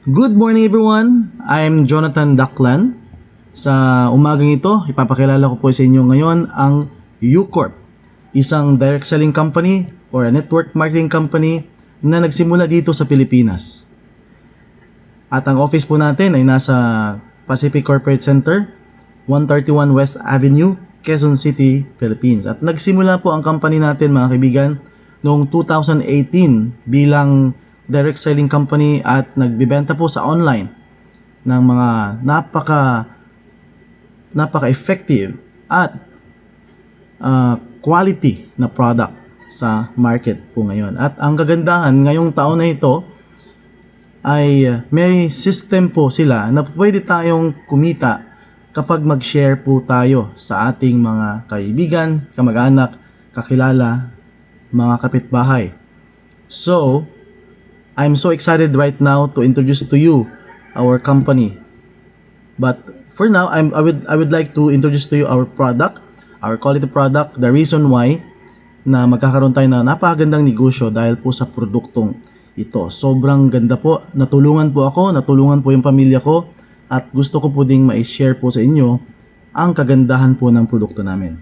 Good morning everyone! I'm Jonathan Daklan. Sa umagang ito, ipapakilala ko po sa inyo ngayon ang UCorp, isang direct selling company or a network marketing company na nagsimula dito sa Pilipinas. At ang office po natin ay nasa Pacific Corporate Center, 131 West Avenue, Quezon City, Philippines. At nagsimula po ang company natin mga kaibigan noong 2018 bilang direct selling company at nagbibenta po sa online ng mga napaka napaka-effective at uh, quality na product sa market po ngayon. At ang kagandahan ngayong taon na ito ay may system po sila na pwede tayong kumita kapag mag-share po tayo sa ating mga kaibigan, kamag-anak, kakilala, mga kapitbahay. So, I'm so excited right now to introduce to you our company. But for now, I'm, I would I would like to introduce to you our product, our quality product, the reason why na magkakaroon tayo na napakagandang negosyo dahil po sa produktong ito. Sobrang ganda po. Natulungan po ako, natulungan po yung pamilya ko at gusto ko po ding ma-share po sa inyo ang kagandahan po ng produkto namin.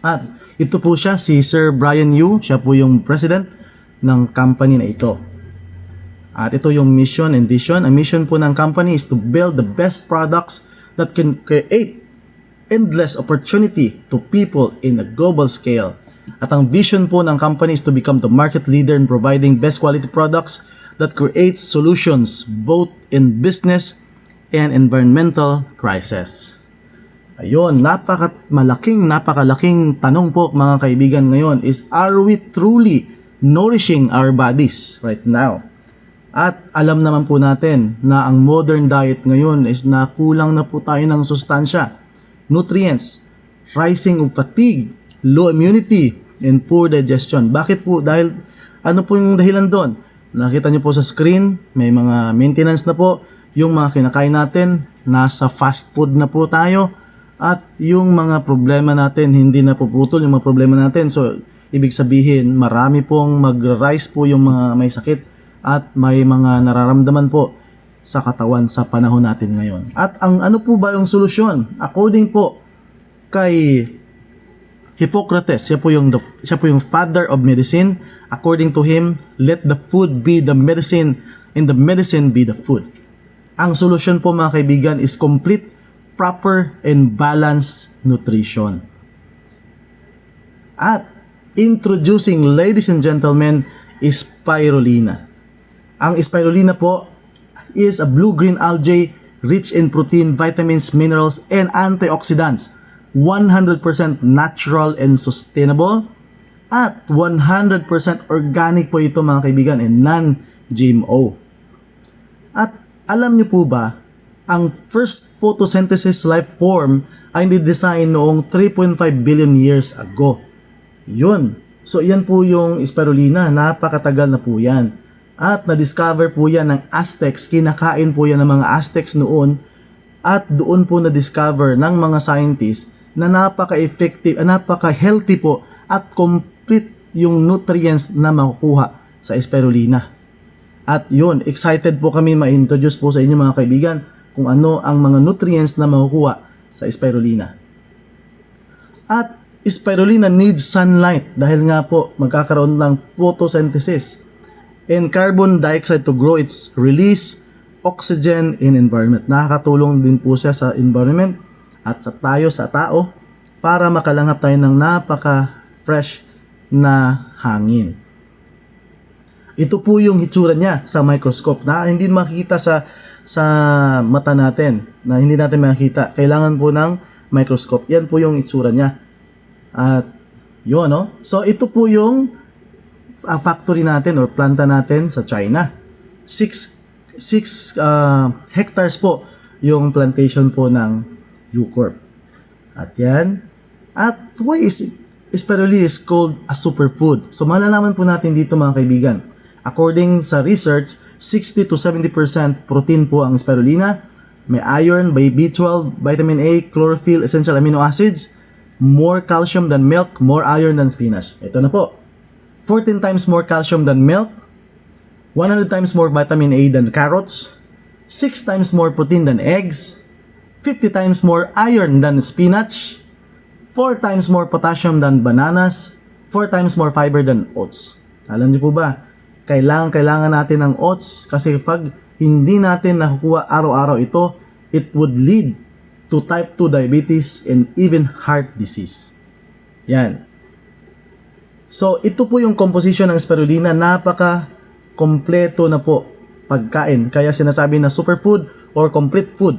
At ito po siya, si Sir Brian Yu. Siya po yung president ng company na ito. At ito yung mission and vision. Ang mission po ng company is to build the best products that can create endless opportunity to people in a global scale. At ang vision po ng company is to become the market leader in providing best quality products that creates solutions both in business and environmental crisis. Ayun, napaka malaking napakalaking tanong po mga kaibigan ngayon is are we truly nourishing our bodies right now? At alam naman po natin na ang modern diet ngayon is na kulang na po tayo ng sustansya, nutrients, rising of fatigue, low immunity, and poor digestion. Bakit po? Dahil ano po yung dahilan doon? Nakita niyo po sa screen, may mga maintenance na po. Yung mga kinakain natin, nasa fast food na po tayo. At yung mga problema natin, hindi na puputol yung mga problema natin. So, ibig sabihin, marami pong mag-rise po yung mga may sakit at may mga nararamdaman po sa katawan sa panahon natin ngayon. At ang ano po ba yung solusyon? According po kay Hippocrates, siya po yung the, siya po yung father of medicine. According to him, let the food be the medicine and the medicine be the food. Ang solusyon po mga kaibigan is complete, proper, and balanced nutrition. At introducing, ladies and gentlemen, is spirulina. Ang spirulina po is a blue-green algae rich in protein, vitamins, minerals, and antioxidants. 100% natural and sustainable at 100% organic po ito mga kaibigan and non-GMO. At alam niyo po ba, ang first photosynthesis life form ay ni-design noong 3.5 billion years ago. Yun. So yan po yung spirulina, napakatagal na po yan. At na-discover po yan ng Aztecs, kinakain po yan ng mga Aztecs noon at doon po na-discover ng mga scientists na napaka-effective, uh, napaka-healthy po at complete yung nutrients na makukuha sa spirulina. At yun, excited po kami ma-introduce po sa inyo mga kaibigan kung ano ang mga nutrients na makukuha sa spirulina. At spirulina needs sunlight dahil nga po magkakaroon ng photosynthesis and carbon dioxide to grow its release oxygen in environment. Nakakatulong din po siya sa environment at sa tayo sa tao para makalanghap tayo ng napaka-fresh na hangin. Ito po yung hitsura niya sa microscope na hindi makita sa sa mata natin na hindi natin makita. Kailangan po ng microscope. Yan po yung itsura niya. At yun, no? So, ito po yung uh, factory natin or planta natin sa China. 6 6 uh, hectares po yung plantation po ng UCorp. At yan. At why is spirulina is called a superfood? So malalaman po natin dito mga kaibigan. According sa research, 60 to 70% protein po ang spirulina. May iron, by B12, vitamin A, chlorophyll, essential amino acids, more calcium than milk, more iron than spinach. Ito na po. 14 times more calcium than milk, 100 times more vitamin A than carrots, 6 times more protein than eggs, 50 times more iron than spinach, 4 times more potassium than bananas, 4 times more fiber than oats. Alam niyo po ba, kailangan kailangan natin ng oats kasi pag hindi natin nakukuha araw-araw ito, it would lead to type 2 diabetes and even heart disease. Yan. So, ito po yung composition ng spirulina. Napaka kompleto na po pagkain. Kaya sinasabi na superfood or complete food.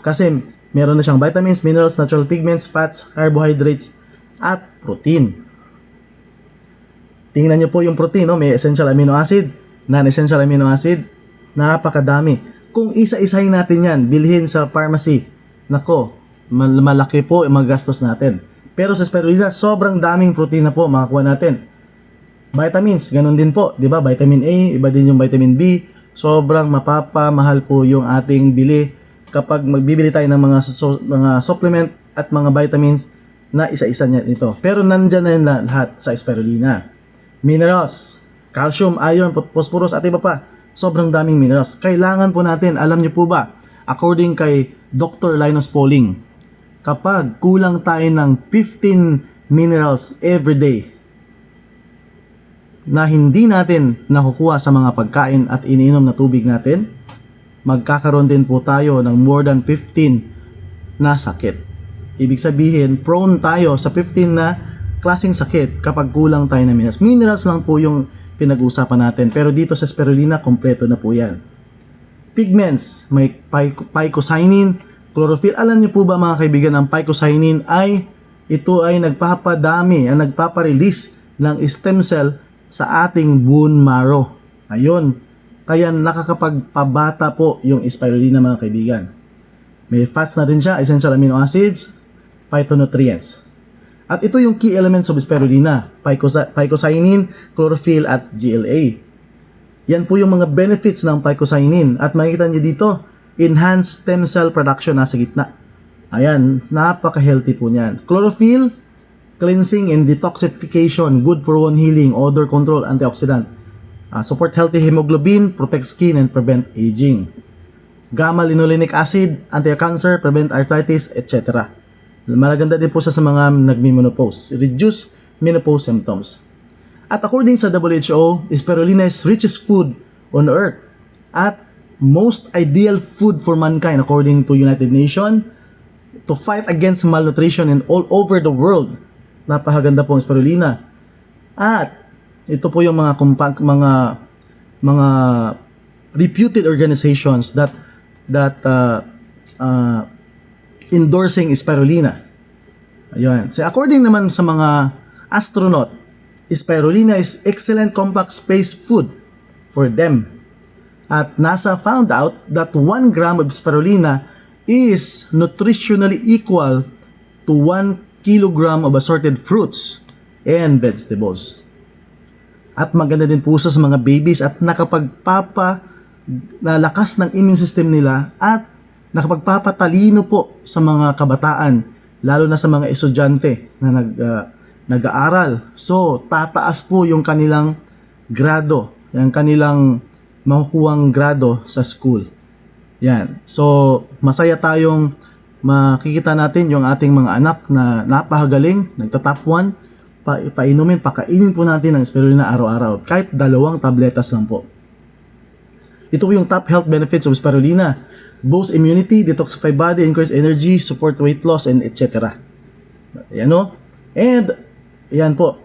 Kasi meron na siyang vitamins, minerals, natural pigments, fats, carbohydrates, at protein. Tingnan niyo po yung protein, no? may essential amino acid, non-essential amino acid, napakadami. Kung isa-isahin natin yan, bilhin sa pharmacy, nako, mal- malaki po ang magastos natin. Pero sa spirulina, sobrang daming protein na po makakuha natin. Vitamins, ganun din po, 'di ba? Vitamin A, iba din yung vitamin B. Sobrang mapapamahal po yung ating bili kapag magbibili tayo ng mga so- mga supplement at mga vitamins na isa-isa niya ito. Pero nandyan na yun la- lahat sa spirulina. Minerals, calcium, iron, phos- phosphorus at iba pa. Sobrang daming minerals. Kailangan po natin, alam niyo po ba, according kay Dr. Linus Pauling, kapag kulang tayo ng 15 minerals every day na hindi natin nakukuha sa mga pagkain at iniinom na tubig natin, magkakaroon din po tayo ng more than 15 na sakit. Ibig sabihin, prone tayo sa 15 na klaseng sakit kapag kulang tayo ng minerals. Minerals lang po yung pinag-uusapan natin. Pero dito sa spirulina, kompleto na po yan. Pigments, may phycocyanin, chlorophyll. Alam niyo po ba mga kaibigan, ang phycocyanin ay ito ay nagpapadami, ang nagpaparelease ng stem cell sa ating bone marrow. Ayun. Kaya nakakapagpabata po yung spirulina mga kaibigan. May fats na rin siya, essential amino acids, phytonutrients. At ito yung key elements of spirulina, phycocyanin, chlorophyll at GLA. Yan po yung mga benefits ng phycocyanin. At makikita niyo dito, enhanced stem cell production nasa gitna. Ayan, napaka-healthy po niyan. Chlorophyll, cleansing and detoxification, good for wound healing, odor control, antioxidant. Ah, support healthy hemoglobin, protect skin, and prevent aging. Gamma-linolenic acid, anti-cancer, prevent arthritis, etc. Malaganda din po siya sa mga nagmi-menopause. Reduce menopause symptoms. At according sa WHO, spirulina is richest food on earth at most ideal food for mankind according to United Nations to fight against malnutrition in all over the world. Napakaganda po ang spirulina. At ito po yung mga kumpa- mga mga reputed organizations that that uh, uh, endorsing spirulina. Ayun. So according naman sa mga astronaut, spirulina is excellent compact space food for them. At NASA found out that 1 gram of spirulina is nutritionally equal to 1 kilogram of assorted fruits and vegetables. At maganda din po sa mga babies at nakapagpapa na lakas ng immune system nila at nakapagpapatalino po sa mga kabataan lalo na sa mga estudyante na nag ah, nag-aaral. So, tataas po yung kanilang grado, yung kanilang makukuhang grado sa school. Yan. So, masaya tayong makikita natin yung ating mga anak na napakagaling, nagta-top 1, pa, painumin, pakainin po natin ng spirulina araw-araw. Kahit dalawang tabletas lang po. Ito po yung top health benefits of spirulina. Boost immunity, detoxify body, increase energy, support weight loss, and etc. Ayan o. And, ayan po.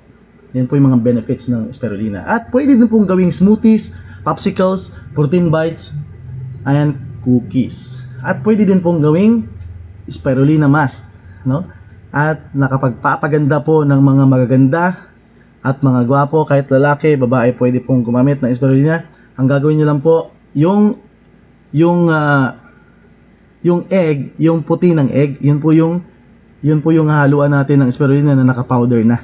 Yan po yung mga benefits ng spirulina. At pwede din pong gawing smoothies, popsicles, protein bites, and cookies. At pwede din pong gawing spirulina mask. No? At nakapagpapaganda po ng mga magaganda at mga gwapo, kahit lalaki, babae, pwede pong gumamit ng spirulina. Ang gagawin nyo lang po, yung yung ah, yung egg, yung puti ng egg, yun po yung yun po yung haluan natin ng spirulina na naka-powder na.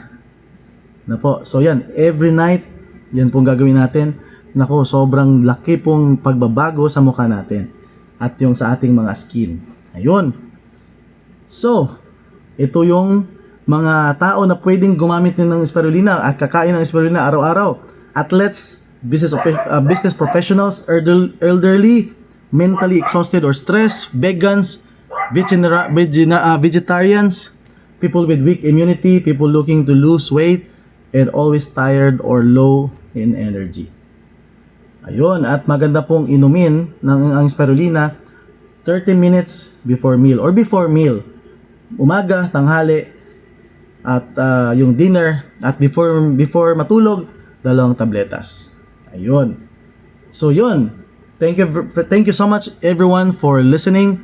Na po. So yan, every night, yan pong gagawin natin. Nako, sobrang laki pong pagbabago sa mukha natin at yung sa ating mga skin. Ayun. So, ito yung mga tao na pwedeng gumamit ng spirulina at kakain ng spirulina araw-araw. At let's business, uh, business professionals, elder- elderly, mentally exhausted or stressed, vegans, vegina- uh, vegetarians, people with weak immunity, people looking to lose weight, and always tired or low in energy. Ayun, at maganda pong inumin ng ang spirulina 30 minutes before meal or before meal. Umaga, tanghali, at ah, yung dinner at before before matulog, dalawang tabletas. Ayun. So yun. Thank you ver- thank you so much everyone for listening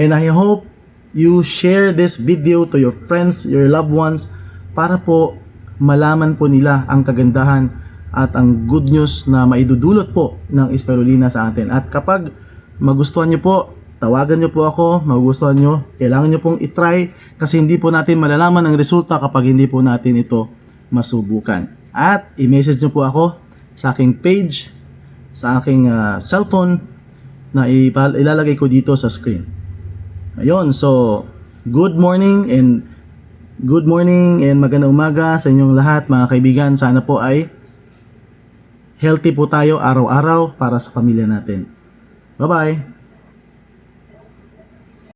and I hope you share this video to your friends, your loved ones para po malaman po nila ang kagandahan at ang good news na maidudulot po ng spirulina sa atin. At kapag magustuhan nyo po, tawagan nyo po ako, magugustuhan nyo, kailangan nyo pong itry kasi hindi po natin malalaman ang resulta kapag hindi po natin ito masubukan. At i-message nyo po ako sa aking page, sa aking ah, cellphone na ilalagay ko dito sa screen. Ayun, so good morning and good morning and magandang umaga sa inyong lahat mga kaibigan. Sana po ay healthy po tayo araw-araw para sa pamilya natin. Bye-bye!